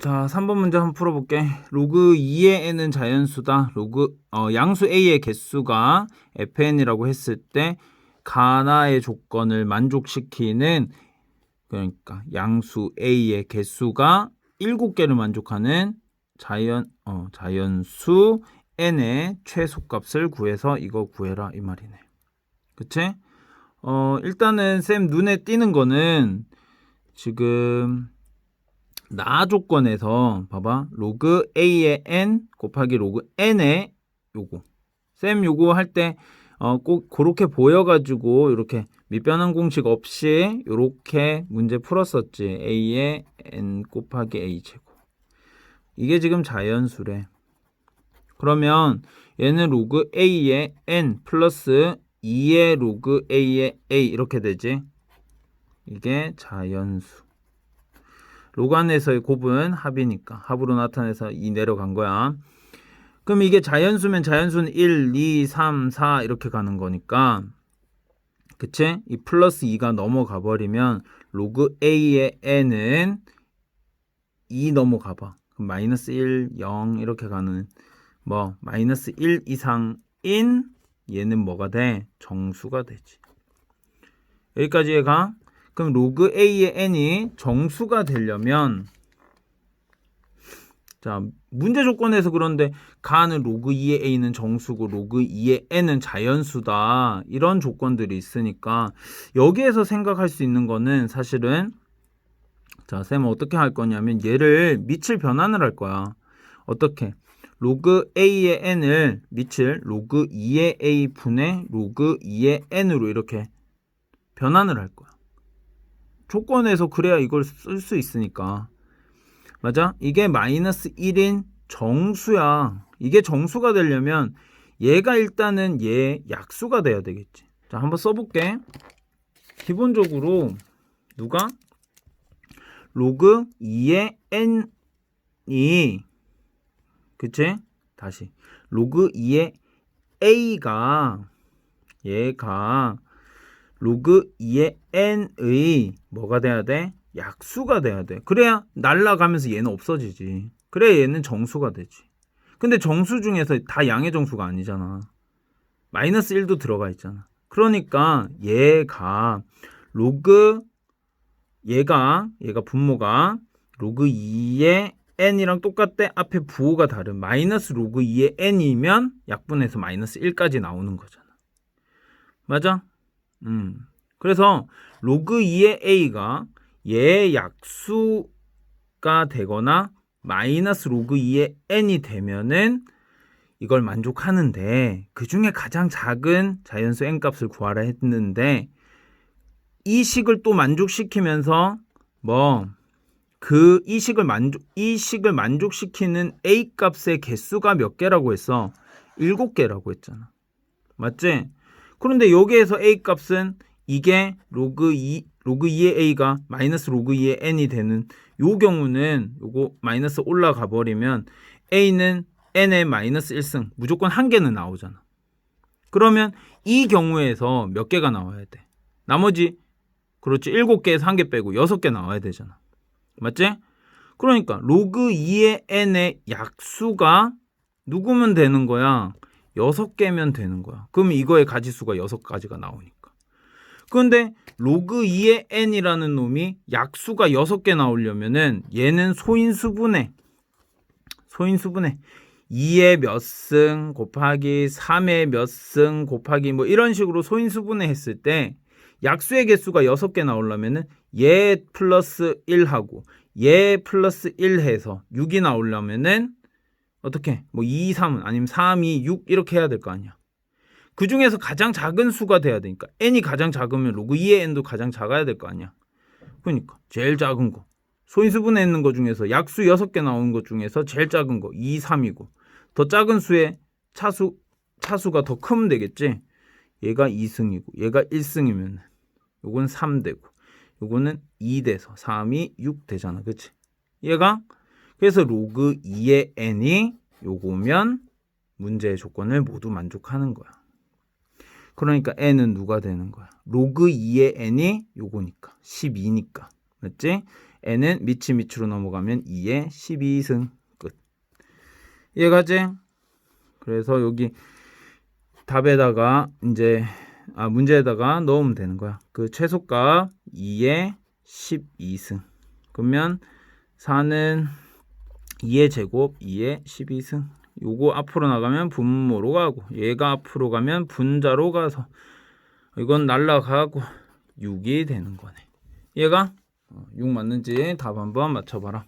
자, 3번 문제 한번 풀어볼게. 로그 2의 n은 자연수다. 로그 어, 양수 a의 개수가 fn이라고 했을 때 가나의 조건을 만족시키는 그러니까 양수 a의 개수가 7개를 만족하는 자연 어, 자연수 n의 최소값을 구해서 이거 구해라 이 말이네. 그치? 어, 일단은 쌤 눈에 띄는 거는 지금 나 조건에서 봐봐. 로그 a의 n 곱하기 로그 n의 요거. 쌤 요거 할 때 어, 꼭 그렇게 보여가지고 이렇게 밑변환 공식 없이 이렇게 문제 풀었었지. A의 n 곱하기 a 제곱. 이게 지금 자연수래. 그러면 얘는 로그 a의 n 플러스 2의 로그 a의 a 이렇게 되지? 이게 자연수 로간에서의 곱은 합이니까 합으로 나타내서 2 내려간 거야. 그럼 이게 자연수면 자연수는 1, 2, 3, 4 이렇게 가는 거니까 그치? 이 플러스 2가 넘어가 버리면 로그 a의 n은 2 넘어가 봐. 그럼 마이너스 1, 0 이렇게 가는 뭐 마이너스 1 이상인 얘는 뭐가 돼? 정수가 되지. 여기까지 얘가 그럼 로그 a의 n이 정수가 되려면 자 문제 조건에서 그런데 가는 로그 2의 a는 정수고 로그 2의 n은 자연수다. 이런 조건들이 있으니까 여기에서 생각할 수 있는 거는 사실은 자 쌤은 어떻게 할 거냐면 얘를 밑을 변환을 할 거야. 어떻게? 로그 a의 n을 밑을 로그 2의 a 분의 로그 2의 n으로 이렇게 변환을 할 거야 조건에서 그래야 이걸 쓸 수 있으니까. 맞아? 이게 마이너스 1인 정수야. 이게 정수가 되려면 얘가 일단은 얘 약수가 돼야 되겠지. 자, 한번 써볼게. 기본적으로 누가? 로그 2의 n이 그치? 다시 로그 2의 a가 얘가 로그 2의 n의 뭐가 돼야 돼? 약수가 돼야 돼. 그래야 날라가면서 얘는 없어지지. 그래야 얘는 정수가 되지. 근데 정수 중에서 다 양의 정수가 아니잖아. 마이너스 1도 들어가 있잖아. 그러니까 얘가 로그 얘가 얘가 분모가 로그 2의 n이랑 똑같대 앞에 부호가 다른 마이너스 로그 2의 n이면 약분해서 마이너스 1까지 나오는 거잖아. 맞아? 음. 그래서 로그 2의 a가 얘 약수가 되거나 마이너스 로그 2의 n이 되면은 이걸 만족하는데 그 중에 가장 작은 자연수 n 값을 구하라 했는데 이 식을 또 만족시키면서 뭐 그 이 식을 만족 이 식을 만족시키는 a 값의 개수가 몇 개라고 했어? 7개라고 했잖아. 맞지? 그런데 여기에서 a 값은 이게 로그 2 로그 2의 a가 마이너스 로그 2의 n이 되는 요 경우는 요거 마이너스 올라가 버리면 a는 n의 마이너스 1승 무조건 한 개는 나오잖아. 그러면 이 경우에서 몇 개가 나와야 돼? 나머지 그렇지 7개에서 한 개 빼고 6개 나와야 되잖아. 맞지? 그러니까 로그 2의 n의 약수가 누구면 되는 거야? 6개면 되는 거야. 그럼 이거의 가지수가 6가지가 나오니까. 그런데 로그 2의 n이라는 놈이 약수가 6개 나오려면은 얘는 소인수분해. 소인수분해. 2의 몇 승 곱하기 3의 몇 승 곱하기 뭐 이런 식으로 소인수분해 했을 때 약수의 개수가 6개 나오려면은 얘 플러스 1하고 얘 플러스 1 해서 6이 나오려면은 어떻게 뭐 2, 3은 아니면 3, 2, 6 이렇게 해야 될 거 아니야. 그 중에서 가장 작은 수가 돼야 되니까 n이 가장 작으면 로그 2의 n도 가장 작아야 될 거 아니야. 그러니까 제일 작은 거 소인수분해 있는 거 중에서 약수 6개 나오는 것 중에서 제일 작은 거 2, 3이고 더 작은 수의 차수 차수가 더 크면 되겠지. 얘가 2승이고 얘가 1승이면 요건 3 되고 요거는 2 돼서 3이 6 되잖아. 그치 얘가 그래서 로그 2의 n이 요거면 문제의 조건을 모두 만족하는 거야. 그러니까 n은 누가 되는 거야? 로그 2의 n이 요거니까 12니까. 맞지? n은 밑이 밑으로 넘어가면 2의 12승 끝. 이해가지? 그래서 여기 답에다가 이제 아 문제에다가 넣으면 되는 거야. 그 최소값 2의 12승. 그러면 4는 2의 제곱 2의 12승. 요거 앞으로 나가면 분모로 가고 얘가 앞으로 가면 분자로 가서 이건 날라가고 6이 되는 거네. 얘가 6 맞는지 답 한번 맞춰봐라.